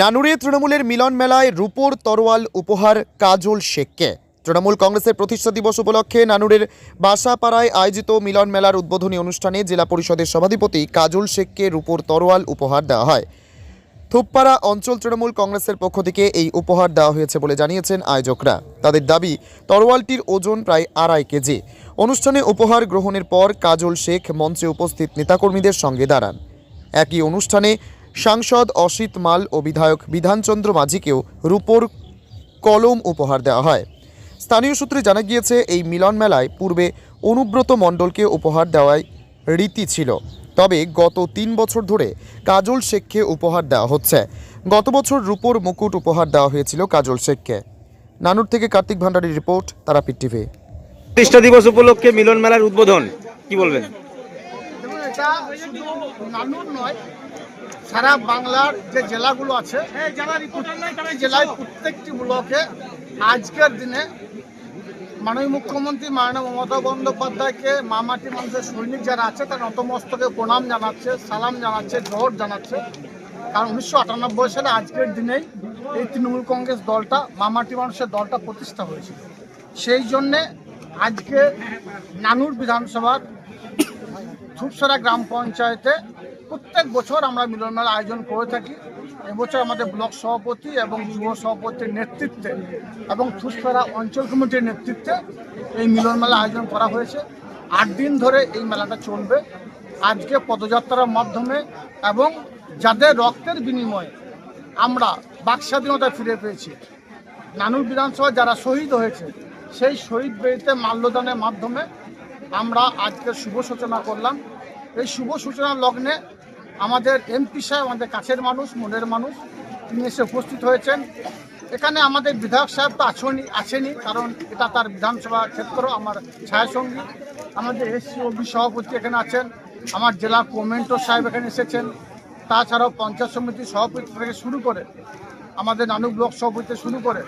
নানুরে তৃণমূলের মিলন মেলায় রূপোর তরোয়াল উপহার কাজল শেখকে। তৃণমূল কংগ্রেসের প্রতিষ্ঠা দিবস উপলক্ষে নানুরের বাসাপাড়ায় আয়োজিত মিলন মেলার উদ্বোধনী অনুষ্ঠানে জেলা পরিষদের সভাধিপতি কাজল শেখকে রূপোর তরোয়াল উপহার দেওয়া হয়। থুপপাড়া অঞ্চল তৃণমূল কংগ্রেসের পক্ষ থেকে এই উপহার দেওয়া হয়েছে বলে জানিয়েছেন আয়োজকরা। তাদের দাবি, তরোয়ালটির ওজন প্রায় আড়াই কেজি। অনুষ্ঠানে উপহার গ্রহণের পর কাজল শেখ মঞ্চে উপস্থিত নেতাকর্মীদের সঙ্গে দাঁড়ান। একই অনুষ্ঠানে সাংসদ অসিত মাল ও বিধায়ক বিধানচন্দ্র মাঝিকেও রূপোর কলম উপহার দেওয়া হয়। স্থানীয় সূত্রে জানা গিয়েছে, এই মিলন মেলায় পূর্বে অনুব্রত মণ্ডলকে উপহার দেওয়ায় রীতি ছিল। তবে গত তিন বছর ধরে কাজল শেখকে উপহার দেওয়া হচ্ছে। গত বছর রূপোর মুকুট উপহার দেওয়া হয়েছিল কাজল শেখকে। নানুর থেকে কার্তিক ভান্ডারীর রিপোর্ট, তারাপীঠ টিভি। প্রতিষ্ঠা দিবস উপলক্ষে মিলন মেলার উদ্বোধন, কি বলবেন? এটা শুধু নানুর নয়, সারা বাংলার যে জেলাগুলো আছে জেলায় প্রত্যেকটি ব্লকে আজকের দিনে মাননীয় মুখ্যমন্ত্রী মাননীয় মমতা বন্দ্যোপাধ্যায়কে মামাটি মানুষের সৈনিক যারা আছে, তার নতমস্তকে প্রণাম জানাচ্ছে, সালাম জানাচ্ছে, জোহর জানাচ্ছে। কারণ উনিশশো আটানব্বই সালে আজকের দিনেই এই তৃণমূল কংগ্রেস দলটা মামাটি মানুষের দলটা প্রতিষ্ঠা হয়েছিল। সেই জন্যে আজকে নানুর বিধানসভার ধূপসরা গ্রাম পঞ্চায়েতে প্রত্যেক বছর আমরা মিলন মেলা আয়োজন করে থাকি। এবছর আমাদের ব্লক সভাপতি এবং যুব সভাপতির নেতৃত্বে এবং ধূপসরা অঞ্চল কমিটির নেতৃত্বে এই মিলন মেলা আয়োজন করা হয়েছে। আট দিন ধরে এই মেলাটা চলবে। আজকে পদযাত্রার মাধ্যমে এবং যাদের রক্তের বিনিময়ে আমরা বাক স্বাধীনতা ফিরে পেয়েছি, নানুর বিধানসভা যারা শহীদ হয়েছে, সেই শহীদ বেদিতে মাল্যদানের মাধ্যমে আমরা আজকে শুভ সূচনা করলাম। এই শুভ সূচনা লগ্নে আমাদের এমপি সাহেব, আমাদের কাছের মানুষ, মনের মানুষ, তিনি এসে উপস্থিত হয়েছেন। এখানে আমাদের বিধায়ক সাহেব তো আছেনই আছেনই, কারণ এটা তার বিধানসভা ক্ষেত্র, আমার ছায়াসঙ্গী। আমাদের এসসি ওবি সভাপতি এখানে আছেন, আমার জেলা কমেন্টর সাহেব এখানে এসেছেন, তাছাড়াও পঞ্চায়েত সমিতির সভাপতি থেকে শুরু করে আমাদের নানু ব্লক সভাপতি শুরু করে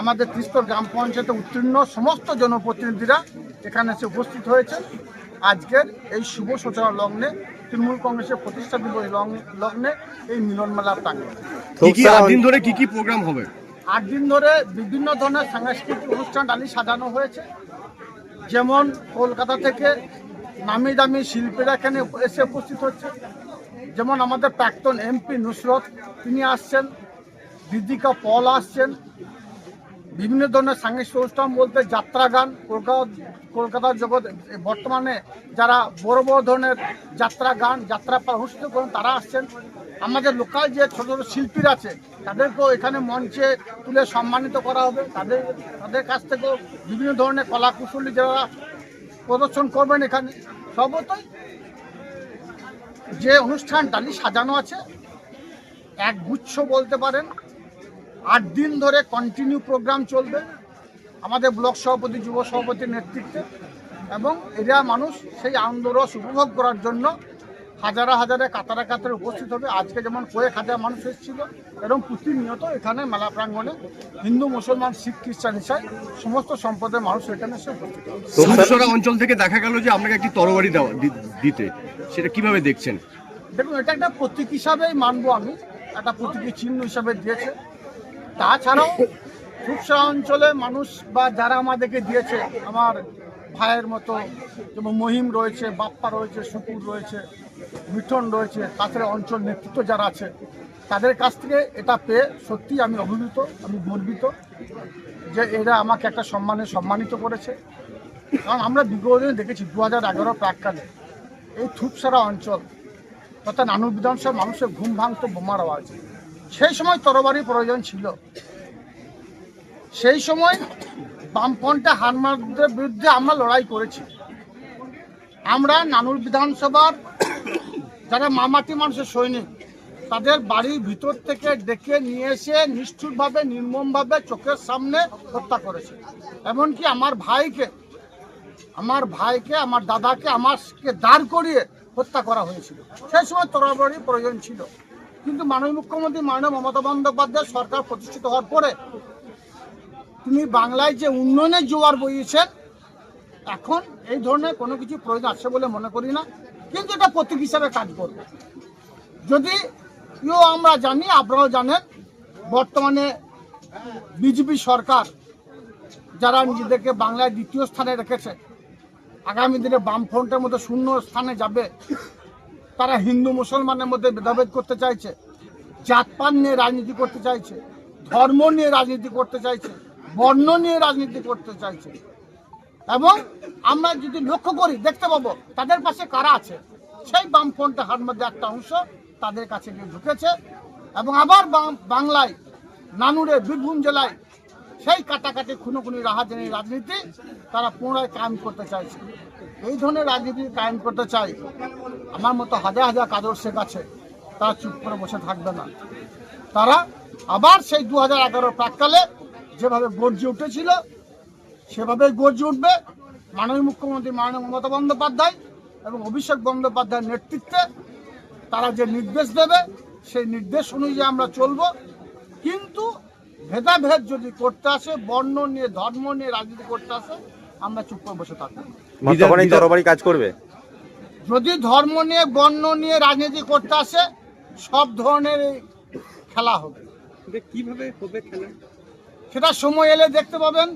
আমাদের ত্রিস্তর গ্রাম পঞ্চায়েতে উত্তীর্ণ সমস্ত জনপ্রতিনিধিরা এখানে এসে উপস্থিত হয়েছে আজকের এই শুভ সূচনা লগ্নে তৃণমূল কংগ্রেসের প্রতিষ্ঠা দিবস লগ্নে এই মিলন মেলা প্রাঙ্গণে। আট দিন ধরে কি কি প্রোগ্রাম হবে? আট দিন ধরে বিভিন্ন ধরনের সাংস্কৃতিক অনুষ্ঠান ডালি সাজানো হয়েছে। যেমন কলকাতা থেকে নামি দামি শিল্পীরা এখানে এসে উপস্থিত হচ্ছে। যেমন আমাদের প্রাক্তন এমপি নুসরত তিনি আসছেন। দিদিকা পল আসছেন। বিভিন্ন ধরনের সাংস্কৃতিক অনুষ্ঠান বলতে যাত্রা গান, কলকাতা কলকাতার জগৎ বর্তমানে যারা বড় বড় ধরনের যাত্রা গান, যাত্রা অনুষ্ঠিত করেন, তারা আসছেন। আমাদের লোকাল যে ছোটো ছোটো শিল্পীরা আছে, তাদেরকেও এখানে মঞ্চে তুলে সম্মানিত করা হবে। তাদের তাদের কাছ থেকেও বিভিন্ন ধরনের কলা কুশলী যারা প্রদর্শন করবেন এখানে, সর্বতই যে অনুষ্ঠান ডালি সাজানো আছে, এক গুচ্ছ বলতে পারেন। আট দিন ধরে কন্টিনিউ প্রোগ্রাম চলবে আমাদের ব্লক সভাপতি যুব সভাপতির নেতৃত্বে এবং এরিয়া মানুষ সেই আনন্দরস উপভোগ করার জন্য হাজারে হাজারে কাতারা কাতারে উপস্থিত হবে। আজকে যেমন কয়েক হাজার মানুষ এসেছিল এবং প্রতিনিয়ত এখানে মেলা প্রাঙ্গণে হিন্দু মুসলমান শিখ খ্রিস্টান ইসাই সমস্ত সম্প্রদায়ের মানুষ এখানে এসে উপস্থিত অঞ্চল থেকে দেখা গেল যে আপনাকে একটি তরবারি দেওয়া দিতে। সেটা কীভাবে দেখছেন? দেখুন এটা একটা প্রতীক হিসাবেই মানবো আমি। একটা প্রতীকী চিহ্ন হিসাবে দিয়েছে। তাছাড়াও রূপসা অঞ্চলে মানুষ বা যারা আমাদেরকে দিয়েছে, আমার ভাইয়ের মতো যেমন মহিম রয়েছে, বাপ্পা রয়েছে শুকুর রয়েছে, মিঠন রয়েছে, তাছাড়া অঞ্চল নেতৃত্ব যারা আছে, তাদের কাছ থেকে এটা পেয়ে সত্যি আমি অভিভূত, আমি গর্বিত যে এরা আমাকে একটা সম্মানে সম্মানিত করেছে। কারণ আমরা বিগত দিনে দেখেছি দু হাজার এগারো প্রাককালে এই থুপসারা অঞ্চল তথা নানুর বিধানসভা মানুষের ঘুম ভাঙতো বোমার আওয়াজ। সেই সময় তরবারির প্রয়োজন ছিল। সেই সময় বামপন্থা হানমারদের বিরুদ্ধে আমরা লড়াই করেছি। আমরা নানুর বিধানসভার যারা মামাটি মানুষের সৈনিক, তাদের বাড়ির ভিতর থেকে ডেকে নিয়ে এসে নিষ্ঠুরভাবে, নির্মমভাবে চোখের সামনে হত্যা করেছে। এমনকি আমার ভাইকে আমার ভাইকে, আমার দাদাকে, আমাকে দাঁড় করিয়ে হত্যা করা হয়েছিল। সেই সময় তরবারির প্রয়োজন ছিল। কিন্তু মাননীয় মুখ্যমন্ত্রী মাননীয় মমতা বন্দ্যোপাধ্যায় সরকার প্রতিষ্ঠিত হওয়ার পরে তিনি বাংলায় যে উন্নয়নের জোয়ার বইয়েছেন, এখন এই ধরনের কোনো কিছু প্রয়োজন আছে বলে মনে করি না। কিন্তু এটা প্রতীক হিসাবে কাজ করবে। যদি ইও আমরা জানি, আপনারাও জানেন, বর্তমানে বিজেপি সরকার যারা নিজেদেরকে বাংলায় দ্বিতীয় স্থানে রেখেছে, আগামী দিনে বামফ্রন্টের মতো শূন্য স্থানে যাবে তারা হিন্দু মুসলমানের মধ্যে ভেদাভেদ করতে চাইছে জাতপান নিয়ে রাজনীতি করতে চাইছে, ধর্ম নিয়ে রাজনীতি করতে চাইছে, বর্ণ নিয়ে রাজনীতি করতে চাইছে। এবং আমরা যদি লক্ষ্য করি, দেখতে পাবো তাদের পাশে কারা আছে? সেই বামফ্রন্টে হার মধ্যে একটা অংশ তাদের কাছে গিয়ে ঢুকেছে এবং আবার বাংলায় নানুরে বীরভূম জেলায় সেই কাটাকাটি খুনোখুনি রাহাজানি রাজনীতি তারা পুনরায় কায়েম করতে চাইছে। এই ধরনের রাজনীতি কায়েম করতে চাই, আমার মতো হাজার হাজার কাজর শেখ আছে, তারা চুপ করে বসে থাকবে না। তারা আবার সেই দু হাজার এগারো প্রাককালে যেভাবে গর্জে উঠেছিল, সেভাবেই গর্জে উঠবে। মাননীয় মুখ্যমন্ত্রী মাননীয় মমতা বন্দ্যোপাধ্যায় এবং অভিষেক বন্দ্যোপাধ্যায়ের নেতৃত্বে তারা যে নির্দেশ দেবে, সেই নির্দেশ অনুযায়ী আমরা চলব। কিন্তু ভেদাভেদ যদি করতে আসে বর্ণ নিয়ে ধর্ম নিয়ে রাজনীতি করতে আসে আমরা চুপ করে বসে থাকব। তরবারি কাজ করবে? যদি ধর্ম নিয়ে বর্ণ নিয়ে রাজনীতি করতে আসে সব ধরনের খেলা হবে। কীভাবে হবে খেলা? সেটা সময় এলে দেখতে পাবেন।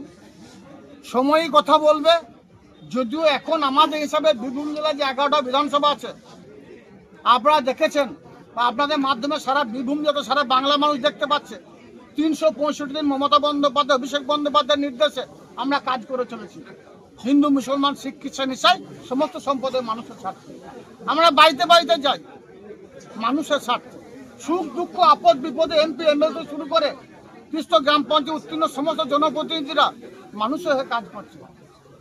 সময়ই কথা বলবে। যদিও এখন আমাদের হিসাবে বীরভূম জেলায় যে এগারোটা বিধানসভা আছে আপনারা দেখেছেন বা আপনাদের মাধ্যমে সারা বীরভূম যত সারা বাংলা মানুষ দেখতে পাচ্ছে। তিনশো পঁয়ষট্টি দিন মমতা বন্দ্যোপাধ্যায়, অভিষেক বন্দ্যোপাধ্যায়ের নির্দেশে আমরা কাজ করে চলেছি। হিন্দু, মুসলমান, শিখ, খ্রিস্টান, ইসাই, সমস্ত সম্পদের মানুষের স্বার্থে। আমরা বাড়িতে বাড়িতে যাই, মানুষের স্বার্থে। সুখ, দুঃখ, আপদ, বিপদে এমপি, এমএলএ শুরু করে কৃষ্ণ গ্রাম পঞ্চায়েত উত্তীর্ণ সমস্ত জনপ্রতিনিধিরা মানুষের হয়ে কাজ করছে।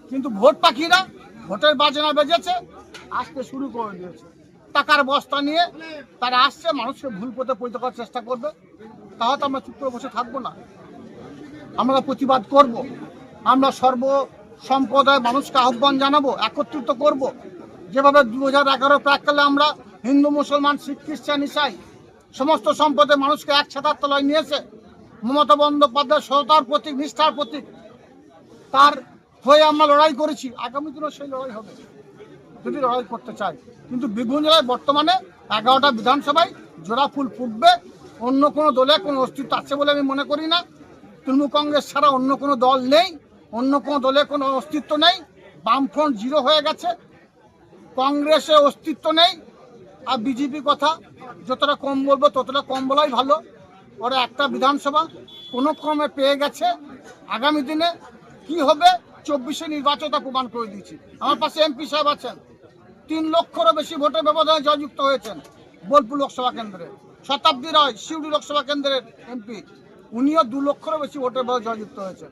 কিন্তু ভোট পাখিরা ভোটের বাজনা বেজেছে, আসতে শুরু করে দিয়েছে। টাকার বস্তা নিয়ে তারা আসছে, মানুষকে ভুল পথে পরিণত করার চেষ্টা করবে। তাহলে তো আমরা চুপ করে বসে থাকব না। আমরা প্রতিবাদ করব। আমরা সর্ব সম্প্রদায় মানুষকে আহ্বান জানাব, একত্রিত করব। যেভাবে দু হাজার এগারো প্রাককালে আমরা হিন্দু, মুসলমান, শিখ, খ্রিস্টান, ইসাই সমস্ত সম্প্রদায়ের মানুষকে এক ছাতার তলায় নিয়েছে মমতা বন্দ্যোপাধ্যায় সততার প্রতীক, নিষ্ঠার প্রতীক তার হয়ে আমরা লড়াই করেছি। আগামী দিনেও সেই লড়াই হবে, যদি লড়াই করতে চাই কিন্তু বীরভূম জেলায় বর্তমানে এগারোটা বিধানসভায় জোড়া ফুল ফুটবে। অন্য কোনো দলে কোনো অস্তিত্ব আছে বলে আমি মনে করি না। তৃণমূল কংগ্রেস ছাড়া অন্য কোনো দল নেই, অন্য কোনো দলে কোনো অস্তিত্ব নেই, বামফ্রন্ট জিরো হয়ে গেছে, কংগ্রেসে অস্তিত্ব নেই, আর বিজেপি কথা যতটা কম বলব ততটা কম বলাই ভালো। ওরা একটা বিধানসভা কোনো ক্রমে পেয়ে গেছে। আগামী দিনে কি হবে চব্বিশে নির্বাচন প্রমাণ করে দিয়েছি। আমার পাশে এমপি সাহেব আছেন। তিন লক্ষরও বেশি ভোটের ব্যবধানে জয়যুক্ত হয়েছেন বোলপুর লোকসভা কেন্দ্রে। শতাব্দী রায় শিউড়ি লোকসভা কেন্দ্রের এমপি, উনিও দু লক্ষেরও বেশি ভোটের ব্যবধানে জয়যুক্ত হয়েছেন।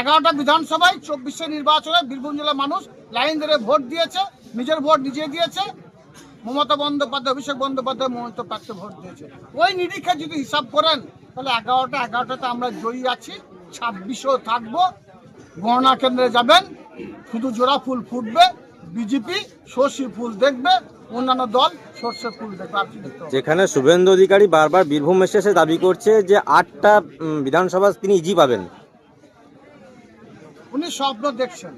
এগারোটা বিধানসভায় চব্বিশে নির্বাচনে বীরভূম জেলার মানুষ লাইন ধরে ভোট দিয়েছে, নিজের ভোট নিজে দিয়েছে। মমতা বন্দ্যোপাধ্যায়, অভিষেক বন্দ্যোপাধ্যায় মমতা প্রার্থী ভোট দিয়েছে। ওই নিরীক্ষা যদি হিসাব করেন, তাহলে এগারোটা, এগারোটাতে আমরা জয়ী আছি, ছাব্বিশেও থাকব। গণনা কেন্দ্রে যাবেন, শুধু জোড়া ফুল ফুটবে, বিজেপি সর্ষে ফুল দেখবে, অন্যান্য দল যেখানে শুভেন্দু অধিকারী বারবার বীরভূম এসে এসে দাবি করছে যে আটটা বিধানসভা তিনি ইজি পাবেন। উনি স্বপ্ন দেখছেন।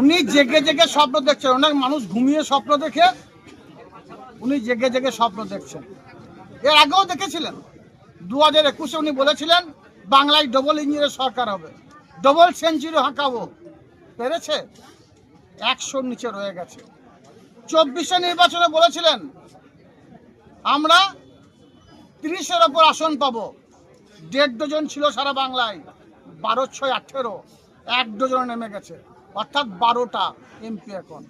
উনি জেগে জেগে স্বপ্ন দেখছেন। অনেক মানুষ ঘুমিয়ে স্বপ্ন দেখে উনি জেগে জেগে স্বপ্ন দেখছেন। এর আগেও দেখেছিলেন। দু হাজার একুশে উনি বলেছিলেন বাংলায় ডবল ইঞ্জিনের সরকার হবে। ডবল সেঞ্চুরি হাঁকাবো। পেরেছে? একশোর নিচে রয়ে গেছে। চব্বিশে নির্বাচনে বলেছিলেন, আমরা তিরিশের ওপর আসন পাবো। দেড় ডজন ছিল সারা বাংলায়, বারো, ছয়, আঠেরো, এক ডজন নেমে গেছে। অর্থাৎ বারোটা এমপি এখন।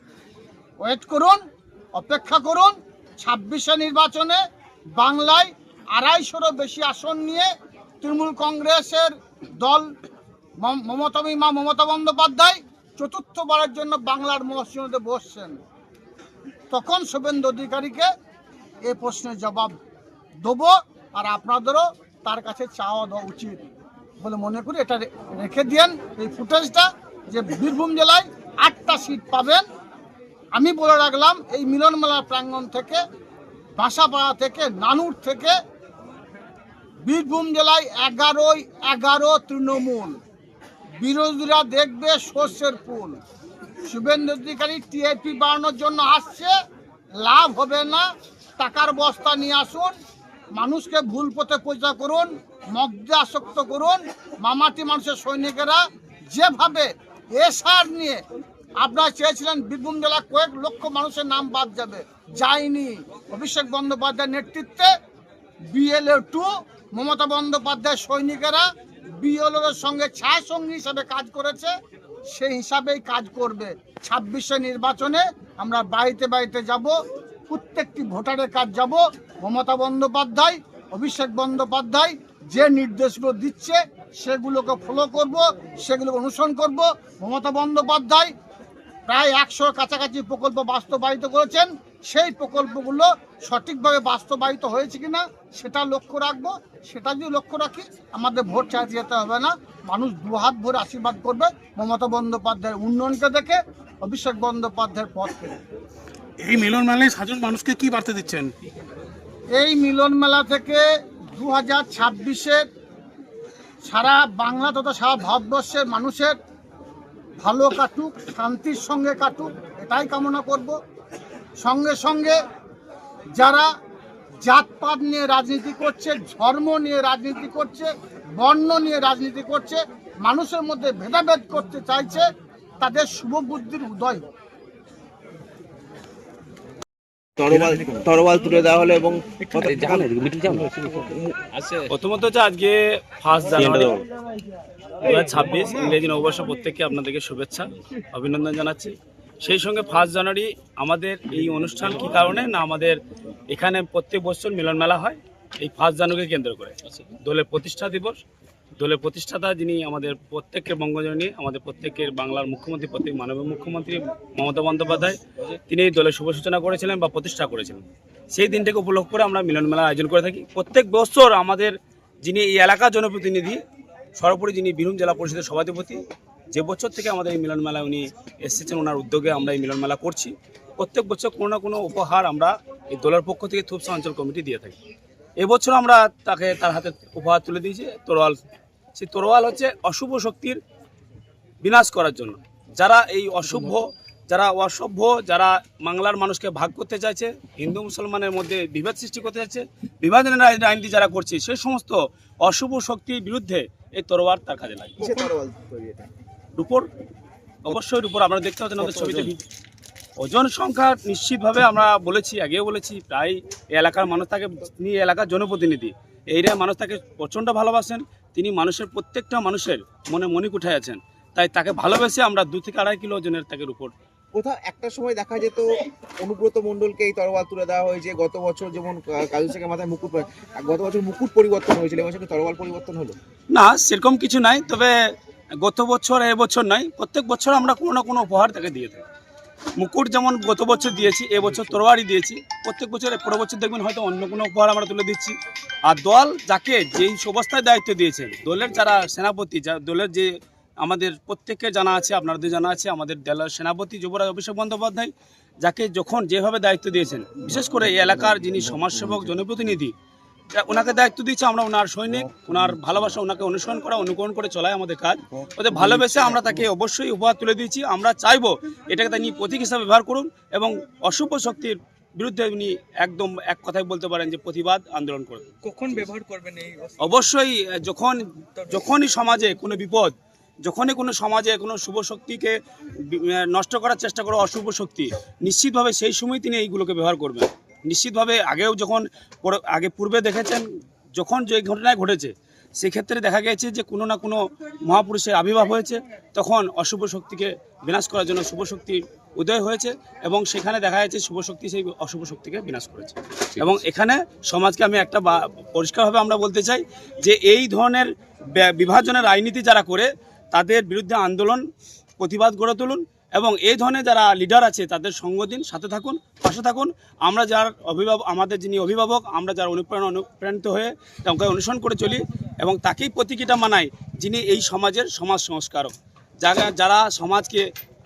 ওয়েট করুন, অপেক্ষা করুন, ছাব্বিশে নির্বাচনে বাংলায় আড়াইশোরও বেশি আসন নিয়ে তৃণমূল কংগ্রেসের দল, মম- মমতা মা মমতা বন্দ্যোপাধ্যায় চতুর্থবারের জন্য বাংলার মসজিদে বসছেন। তখন শুভেন্দু অধিকারীকে এই প্রশ্নের জবাব দেবো আর আপনাদেরও তার কাছে চাওয়া দেওয়া উচিত বলে মনে করি। এটা রেখে দিয়েন এই ফুটেজটা যে বীরভূম জেলায় আটটা সিট পাবেন। আমি বলে রাখলাম, এই মিলন মেলা প্রাঙ্গণ থেকে, বাসাপাড়া থেকে, নানুর থেকে বীরভূম জেলায় এগারোই এগারো তৃণমূল। বিরোধীরা দেখবে শস্যের ফুল। শুভেন্দু অধিকারী টিআইপি বাড়ানোর জন্য আসছে। লাভ হবে না, টাকার বস্তা নিয়ে আসুন, মানুষকে ভুল পথে পরিচয় করুন মদ্যে আসক্ত করুন, মামাটি মানুষের সৈনিকেরা যেভাবে এসআর নিয়ে আপনারা চেয়েছিলেন বীরভূম জেলা কয়েক লক্ষ মানুষের নাম বাদ যাবে, যায়নি। অভিষেক বন্দ্যোপাধ্যায়ের নেতৃত্বে বিএলএ টু মমতা বন্দ্যোপাধ্যায়ের সৈনিকেরা বিএলওর সঙ্গে ছায়া সঙ্গী হিসাবে কাজ করেছে। সেই হিসাবেই কাজ করবে। ছাব্বিশে নির্বাচনে আমরা বাড়িতে বাড়িতে যাব, প্রত্যেকটি ভোটারের কাজ যাব। মমতা বন্দ্যোপাধ্যায়, অভিষেক বন্দ্যোপাধ্যায় যে নির্দেশগুলো দিচ্ছে, সেগুলোকে ফলো করব, সেগুলোকে অনুসরণ করব। মমতা বন্দ্যোপাধ্যায় প্রায় একশোর কাছাকাছি প্রকল্প বাস্তবায়িত করেছেন। সেই প্রকল্পগুলো সঠিকভাবে বাস্তবায়িত হয়েছে কিনা সেটা লক্ষ্য রাখব। সেটা যদি লক্ষ্য রাখি আমাদের ভোট চাইতে যেতে হবে না। মানুষ দুহাত ভরে আশীর্বাদ করবে মমতা বন্দ্যোপাধ্যায়ের উন্নয়নকে দেখে অভিষেক বন্দ্যোপাধ্যায়ের পথকে। এই মিলন মেলায় সাধারণ মানুষকে কি বার্তা দিচ্ছেন? এই মিলন মেলা থেকে দু হাজার ছাব্বিশের সারা বাংলা তথা সারা ভারতবর্ষের মানুষের ভালো কাটুক শান্তির সঙ্গে কাটুক এটাই কামনা করব। সঙ্গে সঙ্গে যারা জাতপাত নিয়ে রাজনীতি করছে ধর্ম নিয়ে রাজনীতি করছে বর্ণ নিয়ে রাজনীতি করছে মানুষের মধ্যে ভেদাভেদ করতে চাইছে তাদের শুভ বুদ্ধির উদয় হোক। তুলে দেওয়া হলো এবং প্রথমত হচ্ছে আজকে ফার্স্ট জানুয়ারি। দু হাজার ছাব্বিশ ইংরেজি নববর্ষ প্রত্যেককে আপনাদেরকে শুভেচ্ছা অভিনন্দন জানাচ্ছি। সেই সঙ্গে ফার্স্ট জানুয়ারি আমাদের এই অনুষ্ঠান কি কারণে? না আমাদের এখানে প্রত্যেক বছর মিলন মেলা হয় এই ফার্স্ট জানুয়ারিকে কেন্দ্র করে। দলের প্রতিষ্ঠা দিবস। দলের প্রতিষ্ঠাতা যিনি আমাদের প্রত্যেকের বঙ্গজননী আমাদের প্রত্যেকের বাংলার মুখ্যমন্ত্রী প্রত্যেক মাননীয় মুখ্যমন্ত্রী মমতা বন্দ্যোপাধ্যায় তিনি এই দলের শুভ সূচনা করেছিলেন বা প্রতিষ্ঠা করেছিলেন। সেই দিনটাকে উপলক্ষ করে আমরা মিলন মেলা আয়োজন করে থাকি। প্রত্যেক বছর আমাদের যিনি এই এলাকার জনপ্রতিনিধি সর্বোপরি যিনি বীরভূম জেলা পরিষদের সভাধিপতি যে বছর থেকে আমাদের এই মিলন মেলায় উনি এসেছেন, ওনার উদ্যোগে আমরা এই মিলন মেলা করছি। প্রত্যেক বছর কোনো না কোনো উপহার আমরা এই দলের পক্ষ থেকে থুপসা অঞ্চল কমিটি দিয়ে থাকি। এবছর আমরা তাকে তার হাতে উপহার তুলে দিয়েছি, তরোয়াল। সেই তরোয়াল হচ্ছে অশুভ শক্তির বিনাশ করার জন্য। যারা এই অশুভ, যারা অসভ্য, যারা বাংলার মানুষকে ভাগ করতে চাইছে, হিন্দু মুসলমানের মধ্যে বিভেদ সৃষ্টি করতে চাইছে বিভাজনের আইন- আইনটি যারা করছে সেই সমস্ত অশুভ শক্তির বিরুদ্ধে এই তরোয়ার তার কাজে লাগে রূপর অবশ্যই রূপর আপনারা দেখতে পাচ্ছেন আমাদের ছবিতে। ওজন সংখ্যা নিশ্চিতভাবে আমরা বলেছি আগেও বলেছি প্রায় এই এলাকার মানুষ তাকে তিনি এলাকার জনপ্রতিনিধি। এই এরিয়ার মানুষ তাকে প্রচণ্ড ভালোবাসেন তিনি মানুষের প্রত্যেকটা মানুষের মনে মনিক উঠে আছেন। তাই তাকে ভালোবেসে আমরা দু থেকে আড়াই কিলো ওজনের তাকে রূপর। কোথাও একটা সময় দেখা যেত অনুব্রত মণ্ডলকে এই তরোয়াল তুলে দেওয়া হয়েছে গত বছর যেমন কাজু শেখের মাথায় মুকুট গত বছর মুকুট পরিবর্তন হয়েছিল এবছর তরোয়াল পরিবর্তন হলো? না সেরকম কিছু নাই তবে গত বছর এবছর নয়, প্রত্যেক বছর আমরা কোনো না কোনো উপহার তাকে দিয়ে থাকি। মুকুট যেমন গত বছর দিয়েছি এবছর তরোয়ারি দিয়েছি, প্রত্যেক বছর, পরের বছর দেখবেন হয়তো অন্য কোনো উপহার আমরা তুলে দিচ্ছি। আর দল যাকে যেই অবস্থায় দায়িত্ব দিয়েছেন দলের যারা সেনাপতি, যা দলের যে আমাদের প্রত্যেকের জানা আছে, আপনাদের জানা আছে, আমাদের দলের সেনাপতি যুবরাজ অভিষেক বন্দ্যোপাধ্যায়, যাকে যখন যেভাবে দায়িত্ব দিয়েছেন, বিশেষ করে এই এলাকার যিনি সমাজসেবক, জনপ্রতিনিধি ওনাকে দায়িত্ব দিচ্ছে আমরা ওনার সৈনিক ওনার ভালোবাসা ওনাকে অনুসরণ করা অনুকরণ করে চলাই আমাদের কাজ। ওদের ভালোবেসে আমরা তাকে অবশ্যই উপহার তুলে দিয়েছি। আমরা চাইব এটাকে তিনি প্রতীক হিসাবে ব্যবহার করুন এবং অশুভ শক্তির বিরুদ্ধে উনি একদম এক কথায় বলতে পারেন যে প্রতিবাদ আন্দোলন করুন। কখন ব্যবহার করবেন এই অবশ্যই যখন যখনই সমাজে কোনো বিপদ যখনই কোনো সমাজে কোনো শুভ শক্তিকে নষ্ট করার চেষ্টা করে অশুভ শক্তি নিশ্চিতভাবে সেই সময় তিনি এইগুলোকে ব্যবহার করবেন। নিশ্চিতভাবে আগেও যখন আগে পূর্বে দেখেছেন যখন যে ঘটনায় ঘটেছে সেক্ষেত্রে দেখা গেছে যে কোনো না কোনো মহাপুরুষের আবির্ভাব হয়েছে। তখন অশুভ শক্তিকে বিনাশ করার জন্য শুভ শক্তির উদয় হয়েছে এবং সেখানে দেখা যাচ্ছে শুভ শক্তি সেই অশুভ শক্তিকে বিনাশ করেছে। এবং এখানে সমাজকে আমি একটা বা- পরিষ্কারভাবে আমরা বলতে চাই যে এই ধরনের বিভাজনের রাজনীতি যারা করে তাদের বিরুদ্ধে আন্দোলন প্রতিবাদ গড়ে তুলুন। এবং এই ধরনের যারা লিডার আছে তাদের সঙ্গ দিন সাথে থাকুন পাশে থাকুন। আমরা যার অভিভাবক আমাদের যিনি অভিভাবক আমরা যার অনুপ্রেরণা অনুপ্রাণিত হয়ে তাকে অনুসরণ করে চলি এবং তাকেই প্রতীকীটা মানাই যিনি এই সমাজের সমাজ সংস্কারক। যারা যারা সমাজকে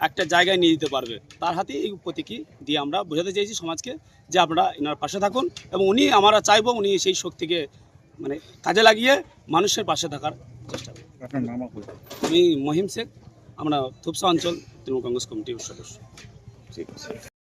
একটা জায়গায় নিয়ে যেতে পারবে তার হাতে এই প্রতীকী দিয়ে আমরা বোঝাতে চাইছি সমাজকে যে আপনারা এনার পাশে থাকুন এবং উনি আমরা চাইব উনি সেই শক্তিকে মানে কাজে লাগিয়ে মানুষের পাশে থাকার চেষ্টা করুন। আমি মহিম শেখ আমরা থুপসা অঞ্চল। তৃণমূল কংগ্রেস কমিটির সদস্য। ঠিক আছে।